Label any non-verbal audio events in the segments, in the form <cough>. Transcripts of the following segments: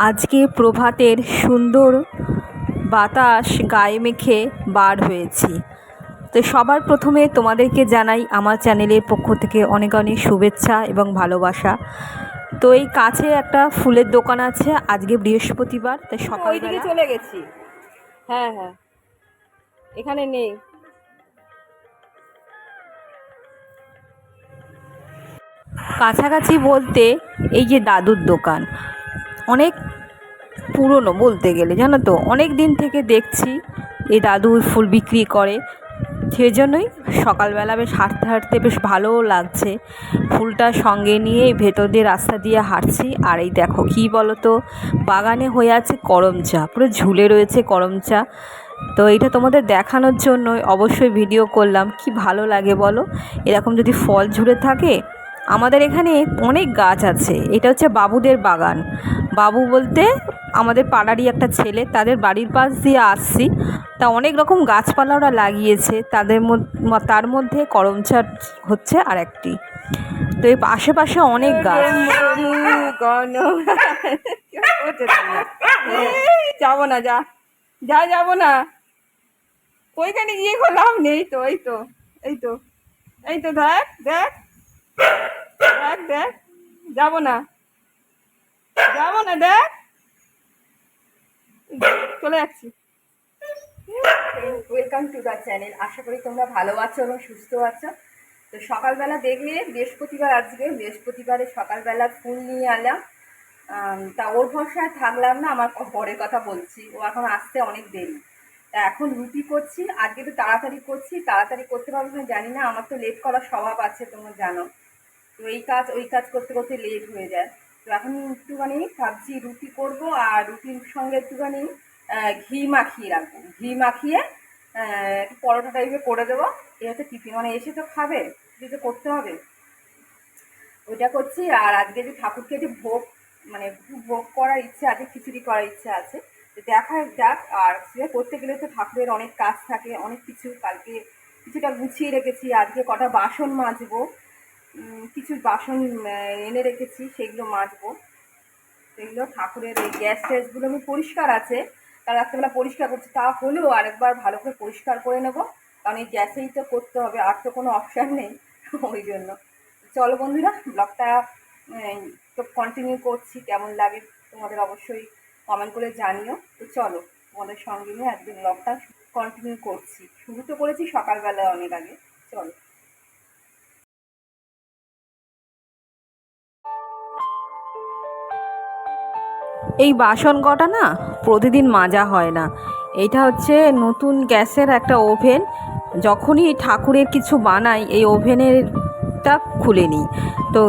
আজকে প্রভাতের সুন্দর বাতাস গায়ে মেখে বার হয়েছি। তো সবার প্রথমে তোমাদেরকে জানাই আমার চ্যানেলের পক্ষ থেকে অনেক অনেক শুভেচ্ছা এবং ভালোবাসা। তো এই কাছে একটা ফুলের দোকান আছে আজকে বৃহস্পতিবার তাই ওইদিকে সকালবেলা চলে গেছি। হ্যাঁ হ্যাঁ। এখানে নেই। কাছাকাছি বলতে এই যে দাদুর দোকান অনেক পুরনো বলতে গেলে, জানো তো? অনেক দিন থেকে দেখছি এই দাদু ফুল বিক্রি করে। সেই জন্যই সকালবেলা বেশ হাঁটতে হাঁটতে বেশ ভালোও লাগছে। ফুলটা সঙ্গে নিয়ে ভেতর দিয়ে রাস্তা দিয়ে হাঁটছি। আর এই দেখো, কী বলো তো বাগানে হয়ে আছে করম চা পুরো ঝুলে রয়েছে করম চা তো এইটা তোমাদের দেখানোর জন্য অবশ্যই ভিডিও করলাম। কি ভালো লাগে বলো? এরকম যদি ফল ঝুলে থাকে আমাদের এখানে অনেক গাছ আছে। এটা হচ্ছে বাবুদের বাগান। বাবু বলতে আমাদের পাড়ারই একটা ছেলে, তাদের বাড়ির পাশ দিয়ে আসছি। তা অনেক রকম গাছপালা ওরা লাগিয়েছে, তাদের তার মধ্যে করমচা হচ্ছে আর একটি তো এই আশেপাশে অনেক গাছ। যাব না, যা। যা, যাব না। ওইখানে গিয়ে লাভ নেই তো, এই তো এই তো এই তো, দেখ দেখ। দেখ দেখ যাব না। যাব না দেখ। চলে যাচ্ছি। ওয়েলকাম টু দ্য চ্যানেল আশা করি তোমরা ভালো আছো এবং সুস্থ আছো। তো সকালবেলা দেখলে বৃহস্পতিবার আজকে বৃহস্পতিবারে সকালবেলা ফুল নিয়ে আম, তা ওর ভরসায় থাকলাম না আমার পরের কথা বলছি। ও এখন আসতে অনেক দেরি। তা এখন রুটি করছি আজকে তো তাড়াতাড়ি করছি। তাড়াতাড়ি করতে পারব না জানি না আমার তো লেট করার স্বভাব আছে তোমরা জানো। তো এই কাজ, ওই কাজ করতে করতে লেট হয়ে যায়। তো এখন একটুখানি ভাবছি রুটি করব আর রুটির সঙ্গে একটুখানি ঘি মাখিয়ে রাখব। ঘি মাখিয়ে একটু পরোটা টাইপের করে দেবো। এই হচ্ছে টিফিন মানে এসে তো খাবে কিছু তো করতে হবে। ওইটা করছি আর আজকে যে ঠাকুরকে যে ভোগ মানে ভোগ করার ইচ্ছে আছে, খিচুড়ি করার ইচ্ছে আছে দেখা যাক। আর সেটা করতে গেলে তো ঠাকুরের অনেক কাজ থাকে, অনেক কিছু। কালকে কিছুটা গুছিয়ে রেখেছি, আজকে কটা বাসন মাজবো। কিছু বাসন এনে রেখেছি, সেগুলো মাজবো। সেগুলো ঠাকুরের এই গ্যাস ট্যাসগুলো আমি পরিষ্কার আছে কাল রাত্রেবেলা পরিষ্কার করছি, তা হলেও আরেকবার ভালো করে পরিষ্কার করে নেব, কারণ এই গ্যাসেই তো করতে হবে, আর তো কোনো অপশান নেই <laughs> ওই জন্য। চলো বন্ধুরা ব্লগটা তো কন্টিনিউ করছি, কেমন লাগে তোমাদের অবশ্যই কমেন্ট করে জানিও। তো চলো, তোমাদের সঙ্গে নিয়ে আজকে ব্লগটা কন্টিনিউ করছি। শুরু তো করেছি সকালবেলা অনেক আগে, চলো। এই বাসন কটা না প্রতিদিন মাজা হয় না। এটা হচ্ছে নতুন গ্যাসের একটা ওভেন। যখনই ঠাকুরের কিছু বানাই, এই ওভেনেরটা খুলে নিই। তো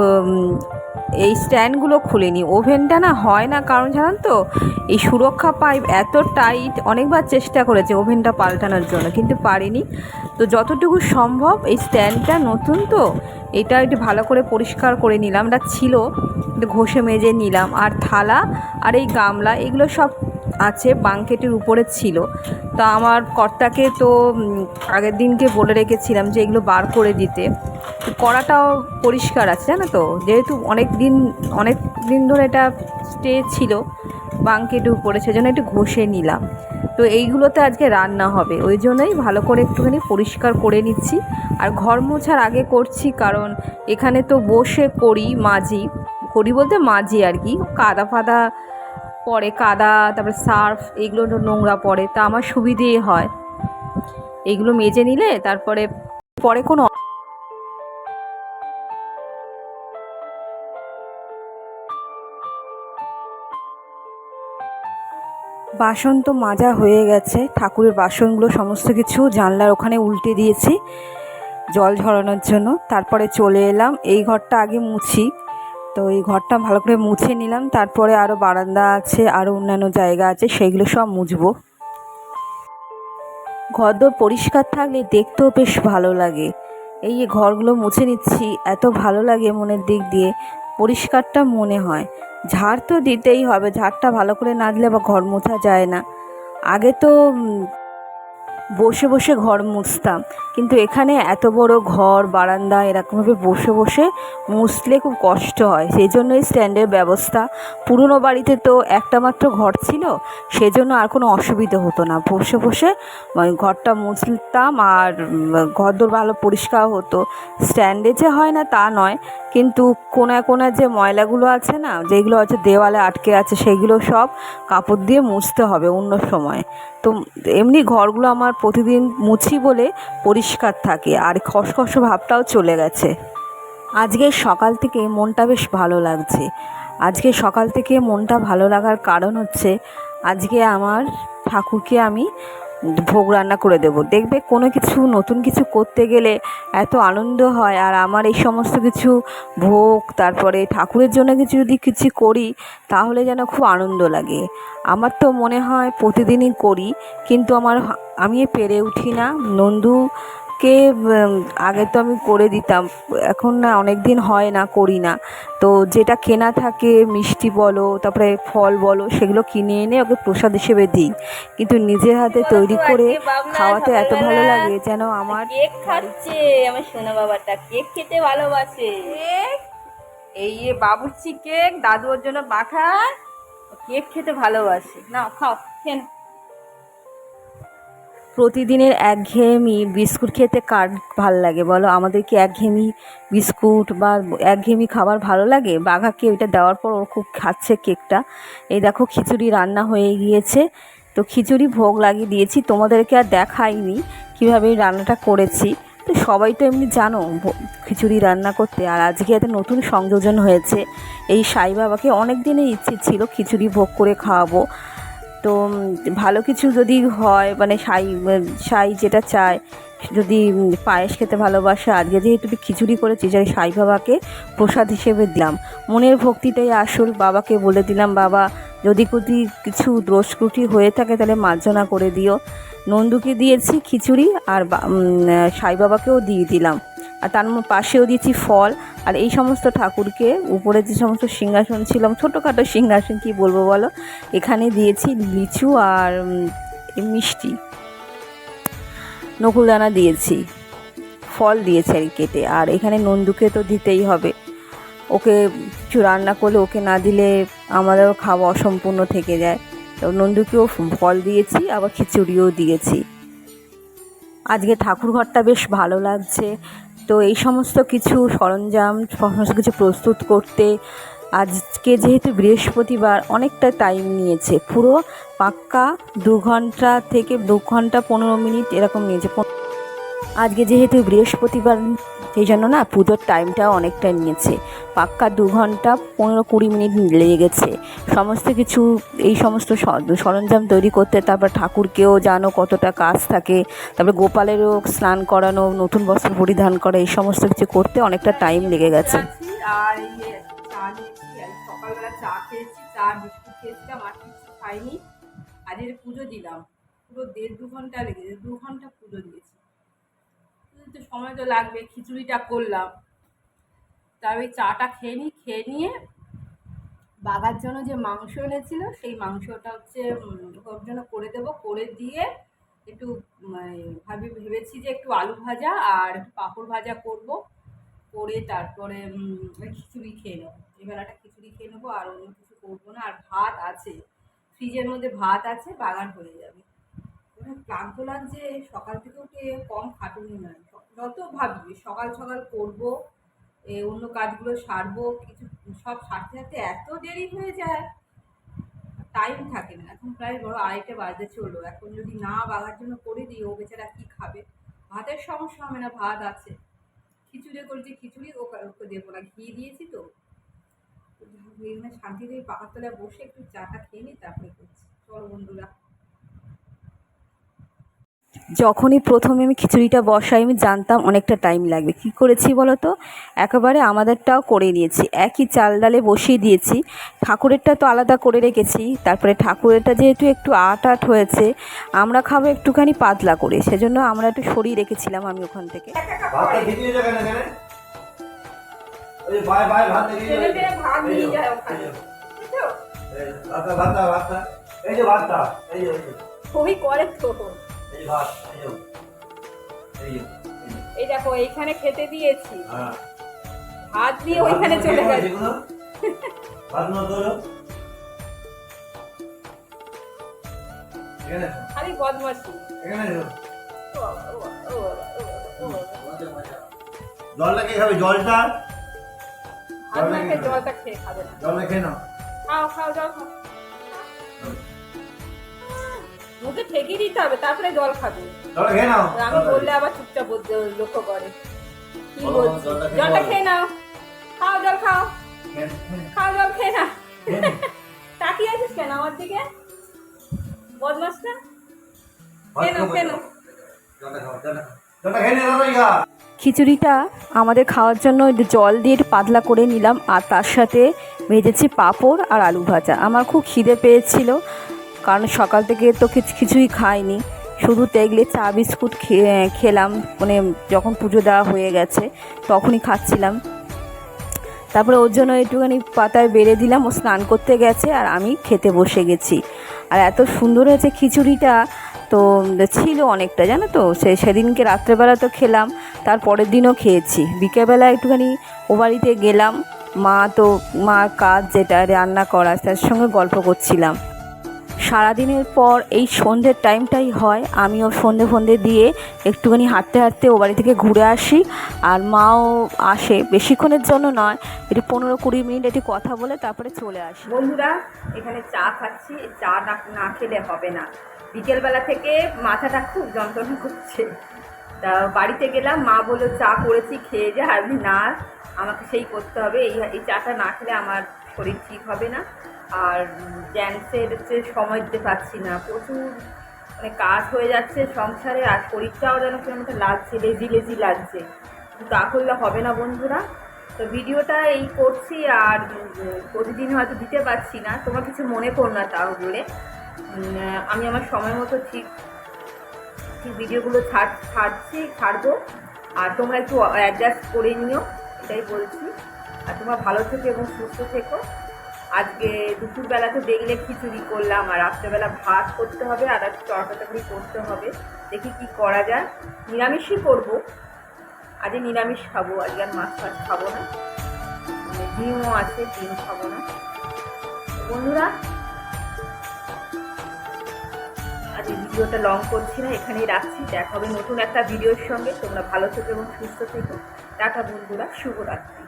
এই স্ট্যান্ডগুলো খুলে নিই ওভেনটা না হয় না, কারণ জানান তো, এই সুরক্ষা পাইপ এত টাইট, অনেকবার চেষ্টা করেছে ওভেনটা পাল্টানোর জন্য, কিন্তু পারিনি। তো যতটুকু সম্ভব এই স্ট্যান্ডটা নতুন তো, এটা একটু ভালো করে পরিষ্কার করে নিলাম। এটা ছিল, ঘষে মেজে নিলাম। আর থালা, আর এই গামলা, এগুলো সব আছে বাঙ্কেটের উপরে ছিল। তা আমার কর্তাকে তো আগের দিনকে বলে রেখেছিলাম যে এগুলো বার করে দিতে। কড়াটাও পরিষ্কার আছে, জানো তো? যেহেতু অনেক দিন অনেক দিন ধরে এটা স্টে ছিল বাঙ্কেটের উপরে, সেজন্য একটু ঘষে নিলাম। তো এইগুলোতে আজকে রান্না হবে। ওই জন্যই ভালো করে একটুখানি পরিষ্কার করে নিচ্ছি। আর ঘর মোছার আগে করছি, কারণ এখানে তো বসে করি মাজি করি বলতে মাজি আর কি। কাদা ফাদা পড়ে কাদা, তারপরে সার্ফ, এগুলো নোংরা পড়ে, তা আমার সুবিধেই হয়। এগুলো মেজে নিলে তারপরে পরে কোনো বাসন তো মাজা হয়ে গেছে, ঠাকুরের বাসনগুলো সমস্ত কিছু জানলার ওখানে উল্টে দিয়েছি জল ঝরানোর জন্য। তারপরে চলে এলাম, এই ঘরটা আগে মুছি। তো এই ঘরটা ভালো করে মুছে নিলাম। তারপরে আরও বারান্দা আছে আরও অন্যান্য জায়গা আছে, সেইগুলো সব মুছবো। ঘরদোর পরিষ্কার থাকলে দেখতেও বেশ ভালো লাগে। এই ঘরগুলো মুছে নিচ্ছি, এত ভালো লাগে মনের দিক দিয়ে। পরিষ্কারটা মনে হয়। ঝাড় তো দিতেই হবে, ঝাড়টা ভালো করে না দিলে বা ঘর মোছা যায় না। আগে তো বসে বসে ঘর মুছতাম। কিন্তু এখানে এত বড় ঘর, বারান্দা, এরকমভাবে বসে বসে মুছলে খুব কষ্ট হয়। সেই জন্যই স্ট্যান্ডের ব্যবস্থা। পুরনো বাড়িতে তো একটা মাত্র ঘর ছিল, সেজন্য আর কোনো অসুবিধা হতো না। বসে বসে ঘরটা মুছতাম আর ঘরদোর ভালো পরিষ্কার হতো। স্ট্যান্ডে যে হয় না তা নয়, কিন্তু কোনায় কোনায় যে ময়লাগুলো আছে না, যেগুলো হচ্ছে দেওয়ালে আটকে আছে, সেগুলো সব কাপড় দিয়ে মুছতে হবে অন্য সময়। তো এমনি ঘরগুলো আমার প্রতিদিন মুছি বলে পরিষ্কার থাকে আর খসখস ভাবটাও চলে গেছে। আজকে সকাল থেকে মনটা বেশ ভালো লাগছে। আজকে সকাল থেকে মনটা ভালো লাগার কারণ হচ্ছে, আজকে আমার ঠাকুরকে আমি ভোগ রান্না করে দেব। দেখবে কোনো কিছু, নতুন কিছু করতে গেলে এত আনন্দ হয়, আর আমার এই সমস্ত কিছু ভোগ, তারপরে ঠাকুরের জন্য কিছু যদি কিছু করি, তাহলে যেন খুব আনন্দ লাগে। আমার তো মনে হয় প্রতিদিনই করি, কিন্তু আমার আমি পেরে উঠি না। নন্দুকে উম, আগে তো আমি করে দিতাম। এখন না অনেক দিন হয় না করি না। তো যেটা কেনা থাকে মিষ্টি বলো তারপরে ফল বলো সেগুলো কিনে এনে ওকে প্রসাদ হিসেবে দিই। কিন্তু নিজের হাতে তৈরি করে খাওয়াতে এত ভালো লাগে যেন আমার কেক খাচ্ছে আমার সোনা বাবাটা। কেক খেতে ভালোবাসে। এই যে বাবুর্চি কেক দাদুর জন্য পাঠায় কেক খেতে ভালোবাসে। না খাও খেন প্রতিদিনের একঘেয়েমি বিস্কুট খেতে কার ভালো লাগে বলো? আমাদের কি একঘেয়েমি বিস্কুট বা একঘেয়েমি খাবার ভালো লাগে? বাঘাকে ওইটা দেওয়ার পর ও খুব খাচ্ছে কেকটা। এই দেখো খিচুড়ি রান্না হয়ে গিয়েছে। তো খিচুড়ি ভোগ লাগিয়ে দিয়েছি। তোমাদেরকে আর দেখাইনি কীভাবে রান্নাটা করেছি। তো সবাই তো এমনি জানো খিচুড়ি রান্না করতে। আর আজকে একটা নতুন সংযোজন হয়েছে। এই সাই বাবাকে অনেক দিনের ইচ্ছে ছিল খিচুড়ি ভোগ করে খাওয়াবো। তো ভালো কিছু যদি হয় মানে সাই সাই যেটা চায়, যদি পায়েস খেতে ভালোবাসে, আজকে যেহেতু একটু খিচুড়ি করেছি যাই সাই বাবাকে প্রসাদ হিসেবে দিলাম। মনের ভক্তিটাই আসল বাবাকে বলে দিলাম, বাবা, যদি যদি কিছু দোষ ত্রুটি হয়ে থাকে, তাহলে মার্জনা করে দিও। নন্দুকে দিয়েছি খিচুড়ি আর সাই বাবাকেও দিয়ে দিলাম। আর তার পাশেও দিয়েছি ফল। আর এই সমস্ত ঠাকুরকে, উপরে যে সমস্ত সিংহাসন ছিলাম ছোটোখাটো সিংহাসন, কি বলব বলো? এখানে দিয়েছি লিচু আর মিষ্টি। নকুলদানা দিয়েছি। ফল দিয়েছি আর কেটে। আর এখানে নন্দুকে তো দিতেই হবে। ওকে কিছু রান্না করলে ওকে না দিলে আমাদেরও খাওয়া অসম্পূর্ণ থেকে যায়। তো নন্দুকেও ফল দিয়েছি, আবার খিচুড়িও দিয়েছি। আজকে ঠাকুর ঘরটা বেশ ভালো লাগছে। তো এই সমস্ত কিছু সরঞ্জাম, সমস্ত কিছু প্রস্তুত করতে আজকে যেহেতু বৃহস্পতিবার, অনেকটা টাইম নিয়েছে। পুরো পাক্কা দু ঘণ্টা থেকে দু ঘণ্টা পনেরো মিনিট এরকম নিয়েছে। আজকে যেহেতু বৃহস্পতিবার সেই জন্য না পুজোর টাইমটাও অনেকটা নিয়েছে। পাক্কা দু ঘণ্টা পনেরো কুড়ি মিনিট লেগে গেছে। সমস্ত কিছু, এই সমস্ত সরঞ্জাম তৈরি করতে, তারপর ঠাকুরকেও জানো কতটা কাজ থাকে। তারপর গোপালেরও স্নান করানো, নতুন বস্ত্র পরিধান করা, এই সমস্ত কিছু করতে অনেকটা টাইম লেগে গেছে। আর পুজো দিলাম। পুরো দেড় দু ঘণ্টা লেগেছে, দু ঘণ্টা পুজো দিয়েছি। তো সময় তো লাগবে, খিচুড়িটা করলাম। তবে চাটা খেয়ে নিই খেয়ে নিয়ে বাগার জন্য যে মাংস এনেছিল, সেই মাংসটা হচ্ছে ওর জন্য করে দেবো। করে দিয়ে একটু মানে ভাবি, ভেবেছি যে একটু আলু ভাজা আর একটু পাঁপড় ভাজা করব। করে তারপরে খিচুড়ি খেয়ে নেব। এবেলাটা খিচুড়ি খেয়ে নেব আর অন্য কিছু করব না। আর ভাত আছে, ফ্রিজের মধ্যে ভাত আছে, বাগান হয়ে যাবে। ক্লান্ত লাগছে, সকাল থেকে উঠে কম খাটুনি নয়। যত ভাবি, সকাল সকাল করব অন্য কাজগুলো সারবো, কিছু সব সারতে সারতে এত দেরি হয়ে যায়। টাইম থাকে না। এখন প্রায় বড় আড়াইটে বাজতে চলল। এখন যদি না বাগার জন্য করে দিই, ও বেচারা কী খাবে? ভাতের সমস্যা হবে না, ভাত আছে। খিচুড়ি করেছি, খিচুড়ি ওকে দেবো না। ঘি দিয়েছি তো। এখানে শান্তিতে পাকার তলায় বসে একটু চাটা খেয়ে নিই, তারপরে করছি। চলো বন্ধুরা। যখনই প্রথমে আমি খিচুড়িটা বসাই আমি জানতাম অনেকটা টাইম লাগবে। কী করেছি বলো তো একেবারে আমাদেরটাও করে নিয়েছি। একই চাল ডালে বসিয়ে দিয়েছি। ঠাকুরেরটা তো আলাদা করে রেখেছি। তারপরে ঠাকুরেরটা যেহেতু একটু আট আট হয়েছে আমরা খাব একটুখানি পাতলা করে। সেজন্য আমরা একটু সরিয়ে রেখেছিলাম আমি ওখান থেকে। এই যে, ভাতটা এই যে ওই করে তো এই দেখো এইখানে খেতে দিয়েছি। হ্যাঁ। হাত দিয়ে ওইখানে চলে গেছে বদমাসি। জলটা কে খাবে? জলটা? না খেয়ে জলটা খেয়ে খাবে না। জলটা খেয়ে নাও। খাও খাও জল খাও। মুখে ঠেকে দিতে হবে তারপরে জল খাবে। আমি বললে আবার চুপচাপ লক্ষ্য করে। কি বলছি? জলটা খেয়ে নাও। খাও জল খাও। খাও জল খেয়ে না <laughs> তাকিয়ে আছিস কেন আমার দিকে? বদমাসটা ভাত খেয়ে নাও খাব, খেয়ে নাও। জলটা খাও জলটা খাও। জলটা খেয়ে নে দাদাই খা খিচুড়িটা আমাদের খাওয়ার জন্য একটু জল দিয়ে পাতলা করে নিলাম আর তার সাথে ভেজেছি পাঁপড় আর আলু ভাজা। আমার খুব খিদে পেয়েছিল। কারণ সকাল থেকে তো কিছু কিছুই খাইনি। শুধু তেগলে চা বিস্কুট খেলাম। মানে যখন পুজো দেওয়া হয়ে গেছে, তখনই খাচ্ছিলাম। তারপরে ওর জন্য একটুখানি পাতায় বেড়ে দিলাম। ও স্নান করতে গেছে আর আমি খেতে বসে গেছি। আর এত সুন্দর হয়েছে খিচুড়িটা। তো ছিল অনেকটা, জানো তো? সে সেদিনকে রাত্রেবেলা তো খেলাম তার পরের দিনও খেয়েছি। বিকেলবেলা একটুখানি ও বাড়িতে গেলাম। মা তো মা কাজ যেটা, রান্না করা, তার সঙ্গে গল্প করছিলাম। সারাদিনের পর এই সন্ধ্যের টাইমটাই হয়। আমিও সন্ধে ফন্ধে দিয়ে একটুখানি হাঁটতে হাঁটতে ও বাড়ি থেকে ঘুরে আসি। আর মাও আসে। বেশিক্ষণের জন্য নয় একটু পনেরো কুড়ি মিনিট একটু কথা বলে তারপরে চলে আসি। বন্ধুরা, এখানে চা খাচ্ছি। চা না না খেলে হবে না। বিকেলবেলা থেকে মাথাটা খুব যন্ত্রণা করছে। তা বাড়িতে গেলাম, মা বলল, চা করেছি, খেয়ে যা, আমি না, আমাকে সেই করতে হবে। এই এই চাটা না খেলে আমার শরীর ঠিক হবে না। আর জ্যান্সের হচ্ছে সময় দিতে পারছি না, প্রচুর মানে কাজ হয়ে যাচ্ছে সংসারে, আর শরীরটাও যেন কেমন একটা লাগছে লেজি লেজি লাগছে। তা করলে হবে না বন্ধুরা। তো ভিডিওটা এই করছি, আর প্রতিদিন হয়তো দিতে পারছি না। তোমার কিছু মনে করো না তাও বলে আমি আমার সময় মতো ঠিক ঠিক ভিডিওগুলো ছাড়, ছাড়ছি, ছাড়বো। আর তোমরা একটু অ্যাডজাস্ট করে নিও, এটাই বলছি। আর তোমরা ভালো থেকো এবং সুস্থ থেকো। আজকে দুপুরবেলা তো দেখলে খিচুড়ি করলাম আর রাত্রেবেলা ভাত করতে হবে, আর একটু তরকারি করতে হবে। দেখি কি করা যায়। নিরামিষই করব। আজকে নিরামিষ খাব, আজকে আর মাছ ফাছ খাব না। মানে ডিমও আছে, ডিম খাব না। বন্ধুরা আজ ভিডিওটা লং করছি না, এখানেই রাখছি। দেখা হবে নতুন একটা ভিডিওর সঙ্গে। তোমরা ভালো থেকো এবং সুস্থ থেকো। টাটা বন্ধুরা, শুভরাত্রি।